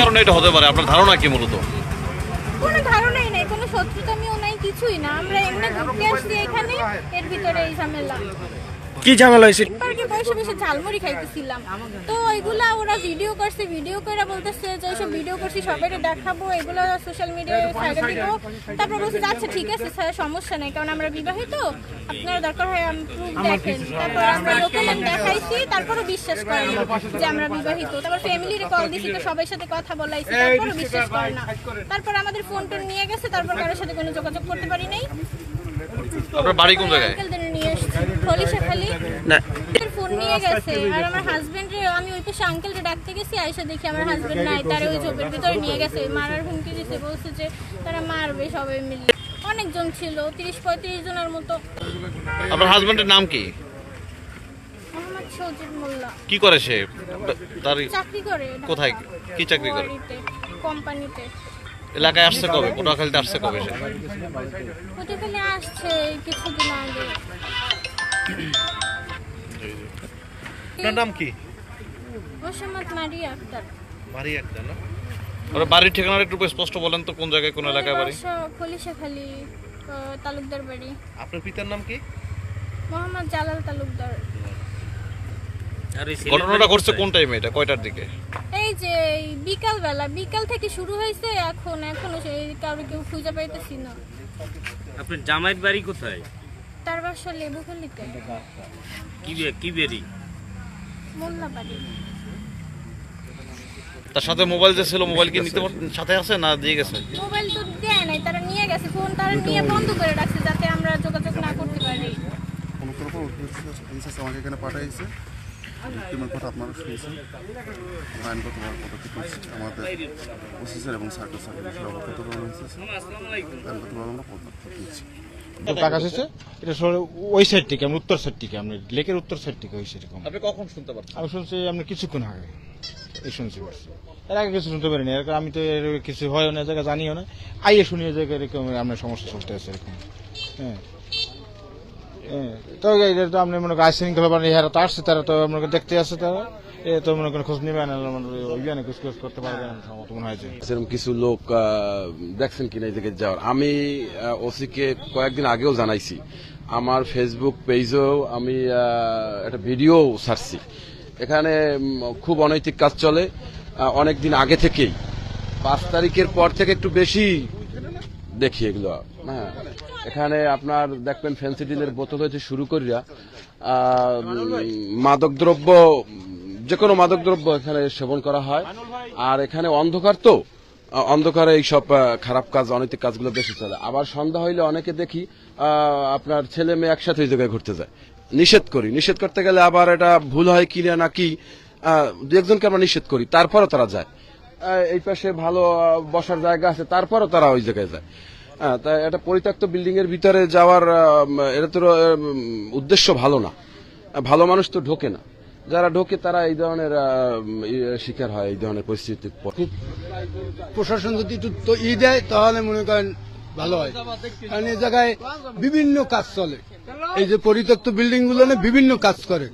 কারণে এটা হতে পারে? আপনার ধারণা কি মূলত? কোনো ধারণাই নাই কোনো শত্রুতামিও নাই কিছুই না। আমরা এমনি ঘুরতে আসছি এখানে এর ভিতরে এই ঝামেলা। কি ঝামেলা হয়েছে? বসে বসে ঝালমুড়ি খাইতেছিলাম। তো এগুলা ওরা ভিডিও করছে ভিডিও করে বলতেছে যে এইসব ভিডিও করছি সবাই দেখাবো এগুলো সোশ্যাল মিডিয়ায় ছাড়ে দিব। তারপর বলছে আচ্ছা ঠিক আছে স্যার সমস্যা নেই কারণ আমরা বিবাহিত আপনার দরকার হয় প্রুফ দেখেন। তারপর আমরা ডকুমেন্ট দেখাইছি তারপরও বিশ্বাস করে না যে আমরা বিবাহিত। তারপর ফ্যামিলির কল দিছি তো সবার সাথে কথা বলাইছি তারপরও বিশ্বাস করে না। তারপর আমাদের ফোন টোন নিয়ে গেছে তারপর কারোর সাথে কোনো যোগাযোগ করতে পারি নাই। আপনার বাড়ি কোন জায়গায়? নিয়ে না। নিয়ে গেছে আর আমার হাজবেন্ড আমি ওই পাশে আঙ্কেলকে ডাকতে গেছি আইসা দেখি আমার হাজবেন্ড নাই তারা ওই ঝোপের ভিতরে নিয়ে গেছে। মারার হুমকি দিছে বলছে যে তারা মারবে সবাই মিলে। অনেকজন ছিল তিরিশ পঁয়ত্রিশ জনের মতো। আপনার হাজবেন্ডের নাম কি? মোহাম্মদ সজিব মোল্লা। কি করে সে? তার চাকরি করে কোথায়? কি চাকরি করে? কোম্পানিতে। এলাকায় আসছে কবে? পটুয়াখালীতে আসছে কবে সে? আসছে কিছুদিন আগে। আপনার নাম কি? মোসাম্মদ আক্তার। না? ওর বাড়ির ঠিকানাটা একটু স্পষ্ট বলেন তো কোন জায়গায় কোন এলাকায় বাড়ি? খলিশাখালী তালুকদার বাড়ি। আপনার পিতার নাম কি? মোহাম্মদ জালাল তালুকদার। ঘটনাটা ঘটছে কোন টাইমে এটা? কয়টার দিকে? এই যে বিকাল বেলা বিকাল থেকে শুরু হয়েছে এখন এখনও সেই কারও কেউ খুঁজে পাইতেছি না। আপনার জামাইয়ের বাড়ি কোথায়? তার বাসা লেবুখালিতে। কি কি বেরি বাড়ি? তার সাথে মোবাইল যে ছিল মোবাইল কি নিতে সাথে আছে না দিয়ে গেছে? মোবাইল তো দেয় নাই তারা নিয়ে গেছে ফোন তারা নিয়ে বন্ধ করে রাখছে যাতে আমরা যোগাযোগ না করতে পারি। কোনো কোনো ইনসাস আমাকে এখানে পাঠাইছে। টিমের কথা আপনারা শুনেছেন। আইনগতভাবে পদক্ষেপ নিচ্ছি। আমাদের ওসিসের এবং সার্কেল সার্কেল অবগত করানো হয়েছে। আইনগতভাবে আমরা পদক্ষেপ নিচ্ছি। তো টাকা এসেছে এটা ওই সাইড থেকে আমরা উত্তর সাইড থেকে আপনি লেকের উত্তর সাইড থেকে ওই সেরকম আপনি কখন শুনতে পারছেন? আমি শুনছি আপনি কিছুক্ষণ আগে এই শুনছি এর আগে কিছু শুনতে পারিনি এর আমি তো এর কিছু হয় না জায়গা জানিও না। আইয়ে শুনিয়ে জায়গায় এরকম আপনার সমস্যা চলতে আছে এরকম। হ্যাঁ। তো এটা তো আপনি মনে করেন আইন বাহিনী যারা তো আসছে, তারা তো মনে করেন দেখতে আসছে তারা। এ তো মনে খোঁজ মানে করতে সেরকম কিছু লোক দেখছেন যাওয়ার। আমি ওসিকে কয়েকদিন আগেও জানাইছি। আমার ফেসবুক পেজেও আমি একটা ভিডিও ছাড়ছি। এখানে খুব অনৈতিক কাজ চলে। অনেক দিন আগে থেকেই। পাঁচ তারিখের পর থেকে একটু বেশি দেখি এগুলো। হ্যাঁ। এখানে আপনার দেখবেন ফেন্সিডিলের বোতল হয়েছে শুরু করিয়া মাদকদ্রব্য যে কোনো মাদকদ্রব্য এখানে সেবন করা হয়। আর এখানে অন্ধকার তো অন্ধকারে এইসব খারাপ কাজ, অনৈতিক কাজগুলো বেশি চলে। আবার সন্ধ্যা হইলে অনেকে দেখি আপনার ছেলে মেয়ে একসাথে জায়গায় ঘুরতে যায়। নিষেধ করি। নিষেধ করতে গেলে আবার এটা ভুল হয় কি না নাকি দু একজনকে আমরা নিষেধ করি। তারপরও তারা যায়। এই পাশে ভালো বসার জায়গা আছে, তারপরও তারা ওই জায়গায় যায়। তা একটা পরিত্যক্ত বিল্ডিং এর ভিতরে যাওয়ার এটা তো উদ্দেশ্য ভালো না। ভালো মানুষ তো ঢোকে না। যারা ঢোকে তারা এই ধরনের ই- শিকার হয়, এই ধরনের পরিস্থিতির পর প্রশাসন যদি ই দেয়, তাহলে মনে করেন ভালো হয়। কারণ এই জায়গায় বিভিন্ন কাজ চলে। এই যে পরিত্যক্ত বিল্ডিংগুলো বিভিন্ন কাজ করে।